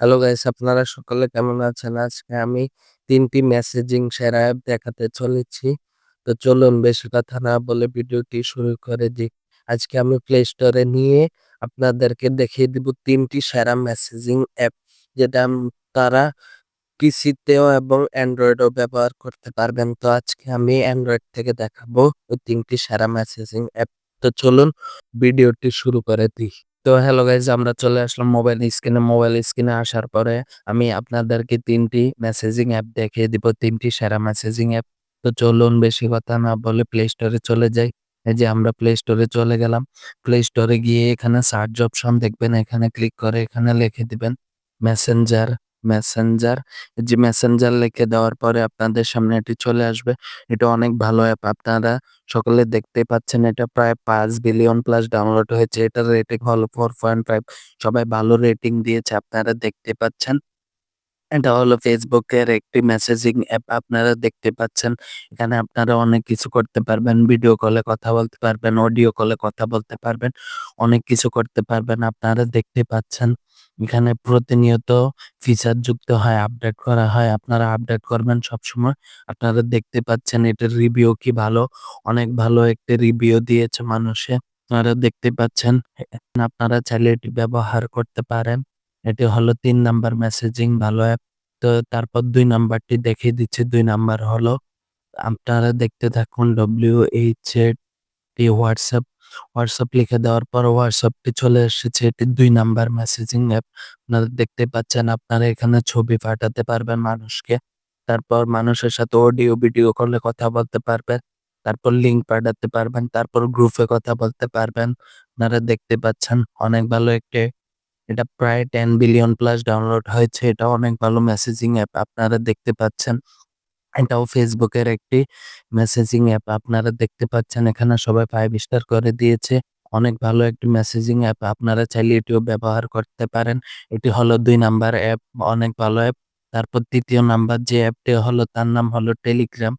Hello guys আপনারা সকলে কেমন আছেন? আজকে আমি ৩ টি মেসেজিং সেরা অ্যাপ দেখাতে চলেছি। তো চলুন বেশি কথা না বলে ভিডিওটি শুরু করে দিই। আজকে আমি প্লে স্টোরে নিয়ে আপনাদেরকে দেখিয়ে দিব ৩ টি সেরা মেসেজিং অ্যাপ যেটা তারা পিসিতেও এবং অ্যান্ড্রয়েডেও ব্যবহার করতে পারবেন। তো আজকে আমি অ্যান্ড্রয়েড থেকে দেখাবো ওই ৩ টি সেরা মেসেজিং অ্যাপ। তো চলুন ভিডিওটি শুরু করে দিই। তো হ্যালো গাইজ আমরা চলে আসলাম মোবাইল স্ক্রিনে মোবাইল স্ক্রিনে আসার পরে আমি আপনাদেরকে তিনটি মেসেজিং অ্যাপ দেখিয়ে দিব, তিনটি সেরা মেসেজিং অ্যাপ তো চলুন বেশি কথা না বলে প্লে স্টোরে চলে যাই। এই যে আমরা প্লে স্টোরে চলে গেলাম। প্লে স্টোরে গিয়ে এখানে সার্চ অপশন দেখবেন, এখানে ক্লিক করে এখানে লিখে দিবেন। মেসেঞ্জার মেসেঞ্জার যে মেসেঞ্জার লিখে দেওয়ার পরে আপনাদের সামনে এটি চলে আসবে। এটা অনেক ভালো অ্যাপ আপনারা সকলে দেখতে পাচ্ছেন এটা প্রায় পাঁচ বিলিয়ন প্লাস ডাউনলোড হয়েছে। এটার রেটিং হলো ফোর পয়েন্ট ফাইভ সবাই ভালো রেটিং দিয়েছে, আপনারা দেখতে পাচ্ছেন। এটা হলো ফেসবুকের একটি মেসেজিং অ্যাপ আপনারা দেখতে পাচ্ছেন। এখানে আপনারা অনেক কিছু করতে পারবেন। ভিডিও কলে কথা বলতে পারবেন অডিও কলে কথা বলতে পারবেন, অনেক কিছু করতে পারবেন, আপনারা দেখতে পাচ্ছেন। এখানে প্রতিনিয়ত ফিচার যুক্ত হয় আপডেট করা হয়। আপনারা আপডেট করবেন সবসময়। আপনারা দেখতে পাচ্ছেন এটার রিভিউ কি ভালো? অনেক ভালো একটি রিভিউ দিয়েছে মানুষে। আপনারা দেখতে পাচ্ছেন, আপনারা চাইলে এটি ব্যবহার করতে পারেন। এটি হলো তিন নাম্বার মেসেজিং ভালো অ্যাপ তো তারপর দুই নাম্বারটি দেখিয়ে দিচ্ছে। দুই নাম্বার হলো, আপনারা দেখতে থাকুন W H T WhatsApp WhatsApp লিখে দেওয়ার পর হোয়াটসঅ্যাপটি চলে এসেছে এটি দুই নাম্বার মেসেজিং অ্যাপ আপনারা দেখতে পাচ্ছেন আপনারা এখানে ছবি পাঠাতে পারবেন মানুষকে। তারপর মানুষের সাথে অডিও ভিডিও কলে কথা বলতে পারবেন। তারপর লিঙ্ক পাঠাতে পারবেন। তারপর গ্রুপে কথা বলতে পারবেন। আপনারা দেখতে পাচ্ছেন অনেক ভালো একটি, এটা প্রায় টেন বিলিয়ন প্লাস ডাউনলোড হয়েছে। এটা অনেক ভালো মেসেজিং অ্যাপ আপনারা দেখতে পাচ্ছেন এটাও ফেসবুকের একটি মেসেজিং অ্যাপ আপনারা দেখতে পাচ্ছেন এখানে সবাই ফাইভ স্টার করে দিয়েছে। অনেক ভালো একটি মেসেজিং অ্যাপ আপনারা চাইলে এটিও ব্যবহার করতে পারেন। এটি হলো দুই নাম্বার অ্যাপ অনেক ভালো অ্যাপ তারপর তৃতীয় নাম্বার যে অ্যাপটি হলো, তার নাম হলো টেলিগ্রাম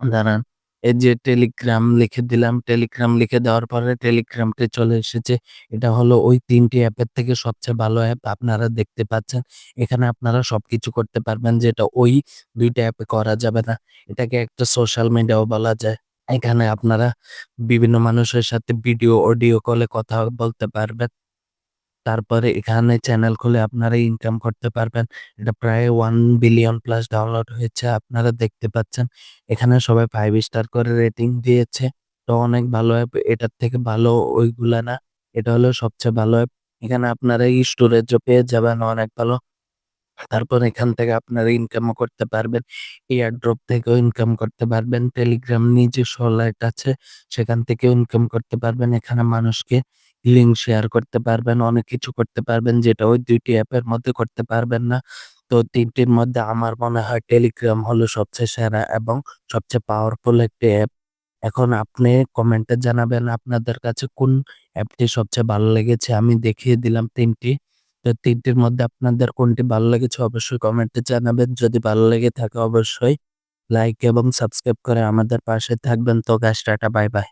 দাঁড়ান। এই যে টেলিগ্রাম লিখে দিলাম, টেলিগ্রাম লিখে দেওয়ার পরে টেলিগ্রামটি চলে এসেছে। এটা হলো ওই তিনটি অ্যাপের থেকে সবচেয়ে ভালো অ্যাপ আপনারা দেখতে পাচ্ছেন। এখানে আপনারা সবকিছু করতে পারবেন যেটা ওই দুইটা অ্যাপে করা যাবে না। এটাকে একটা সোশ্যাল মিডিয়াও বলা যায়। এখানে আপনারা বিভিন্ন মানুষের সাথে ভিডিও, অডিও কলে কথা বলতে পারবেন। তারপরে এখানে চ্যানেল খুলে আপনারা ইনকাম করতে পারবেন। এটা প্রায় ওয়ান বিলিয়ন প্লাস ডাউনলোড হয়েছে, আপনারা দেখতে পাচ্ছেন। এখানে সবাই ফাইভ স্টার করে রেটিং দিয়েছে। তো অনেক ভালো অ্যাপ এটার থেকে ভালো ওইগুলা না। এটা হলো সবচেয়ে ভালো অ্যাপ এখানে আপনারা স্টোরেজও পেয়ে যাবেন, অনেক ভালো। তারপর এখান থেকে আপনারা ইনকামও করতে পারবেন। এয়ারড্রপ থেকেও ইনকাম করতে পারবেন। টেলিগ্রাম নিজস্ব লাইট আছে, সেখান থেকেও ইনকাম করতে পারবেন। এখানে মানুষকে লিঙ্ক শেয়ার করতে পারবেন, অনেক কিছু করতে পারবেন যেটা ওই দুইটি অ্যাপের মধ্যে করতে পারবেন না। তো তিনটির মধ্যে আমার মনে হয় টেলিগ্রাম হলো সবচেয়ে সেরা এবং সবচেয়ে পাওয়ারফুল একটি অ্যাপ এখন আপনি কমেন্টে জানাবেন আপনাদের কাছে কোন অ্যাপটি সবচেয়ে ভালো লেগেছে, আমি দেখিয়ে দিলাম তিনটি। তো তিনটির মধ্যে আপনাদের কোনটি ভালো লেগেছে অবশ্যই কমেন্টে জানাবেন, যদি ভালো লেগে থাকে অবশ্যই লাইক এবং সাবস্ক্রাইব করে আমাদের পাশে থাকবেন। তো গাছ টাটা বাই বাই